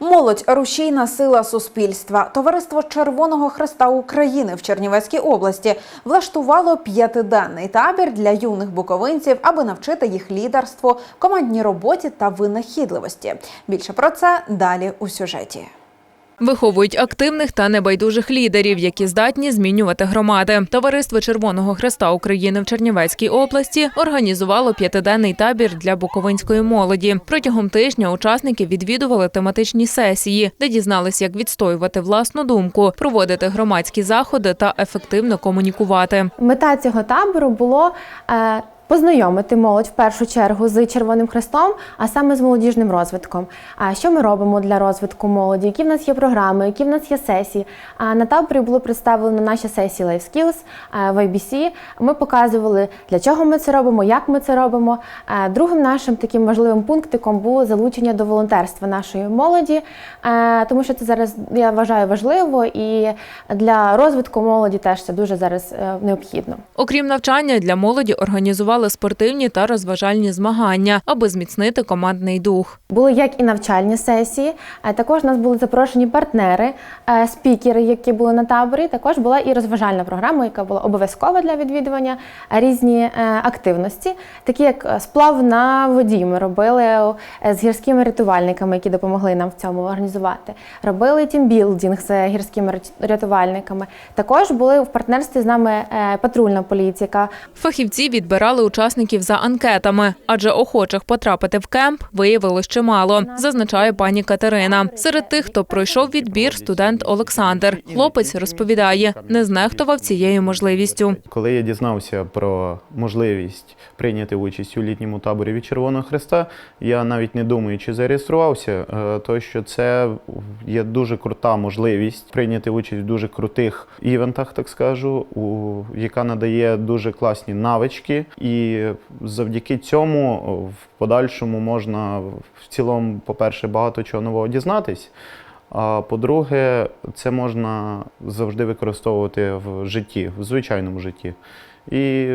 Молодь рушійна сила суспільства. Товариство Червоного Хреста України в Чернівецькій області влаштувало п'ятиденний табір для юних буковинців, аби навчити їх лідерству, командній роботі та винахідливості. Більше про це далі у сюжеті. Виховують активних та небайдужих лідерів, які здатні змінювати громади. Товариство Червоного Хреста України в Чернівецькій області організувало п'ятиденний табір для буковинської молоді. Протягом тижня учасники відвідували тематичні сесії, де дізнались, як відстоювати власну думку, проводити громадські заходи та ефективно комунікувати. Мета цього табору було е, познайомити молодь в першу чергу з Червоним Хрестом, а саме з молодіжним розвитком. А що ми робимо для розвитку молоді? Які в нас є програми, які в нас є сесії? А на таборі було представлено наші сесії Life Skills е, в IBC. Ми показували, для чого ми це робимо, як ми це робимо. Е, Другим нашим таким важливим пунктиком було залучення до волонтерства нашої молоді, е, тому що це зараз я вважаю важливо і для розвитку молоді теж це дуже зараз необхідно. Окрім навчання, для молоді організували спортивні та розважальні змагання, аби зміцнити командний дух. Були як і навчальні сесії, е, також у нас були запрошені партнери, е, спікери, які були на таборі. Також була і розважальна програма, яка була обов'язкова для відвідування е, різні активності, такі як сплав на воді. Ми робили з гірськими рятувальниками, які допомогли нам в цьому організувати. Робили тімбілдінг з гірськими рятувальниками. Також були в партнерстві з нами патрульна поліція, яка Фахівці відбирали учасників за анкетами, адже охочих потрапити в кемп виявилось чимало, зазначає пані Катерина. Серед тих, хто пройшов відбір, студент Олександр. Хлопець розповідає, не знехтував цією можливістю. Коли я дізнався про можливість прийняти участь у літньому таборі від Червоного Хреста, я навіть не думаючи зареєструвався, е, то що це є дуже крута можливість прийняти участь в дуже крутих івентах, так скажу, яка надає дуже класні навички, і завдяки цьому в подальшому можна в цілому, по-перше, багато чого нового дізнатись. А по-друге, це можна завжди використовувати в житті, в звичайному житті. І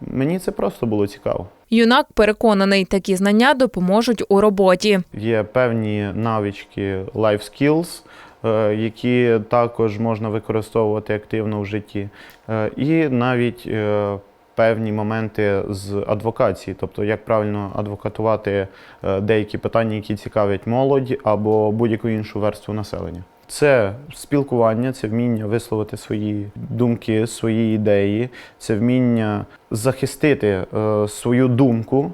мені це просто було цікаво. Юнак переконаний, такі знання допоможуть у роботі. Є певні навички life skills, е, які також можна використовувати активно в житті. Е, І навіть е, певні моменти з адвокації, тобто як правильно адвокатувати е, деякі питання, які цікавлять молодь або будь-яку іншу верству населення. Це спілкування, це вміння висловити свої думки, свої ідеї, це вміння захистити е, свою думку,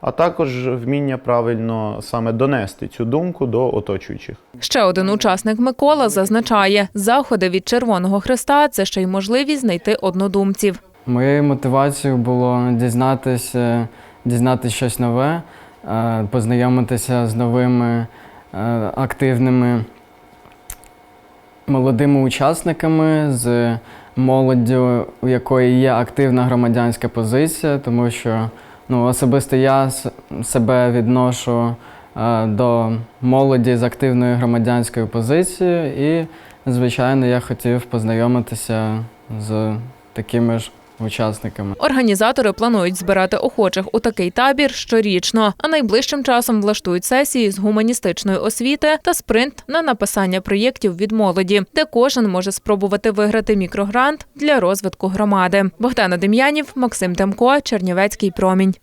а також вміння правильно саме донести цю думку до оточуючих. Ще один учасник Микола зазначає, заходи від Червоного Хреста це ще й можливість знайти однодумців. Моєю мотивацією було дізнатися, дізнатися щось нове, е, познайомитися з новими е, активними молодими учасниками, з молоддю, у якої є активна громадянська позиція, тому що ну, особисто я себе відношу е, до молоді з активною громадянською позицією, і, звичайно, я хотів познайомитися з такими ж учасниками. Організатори планують збирати охочих у такий табір щорічно, а найближчим часом влаштують сесії з гуманістичної освіти та спринт на написання проєктів від молоді, де кожен може спробувати виграти мікрогрант для розвитку громади. Богдана Дем'янів, Максим Темко, Чернівецький промінь.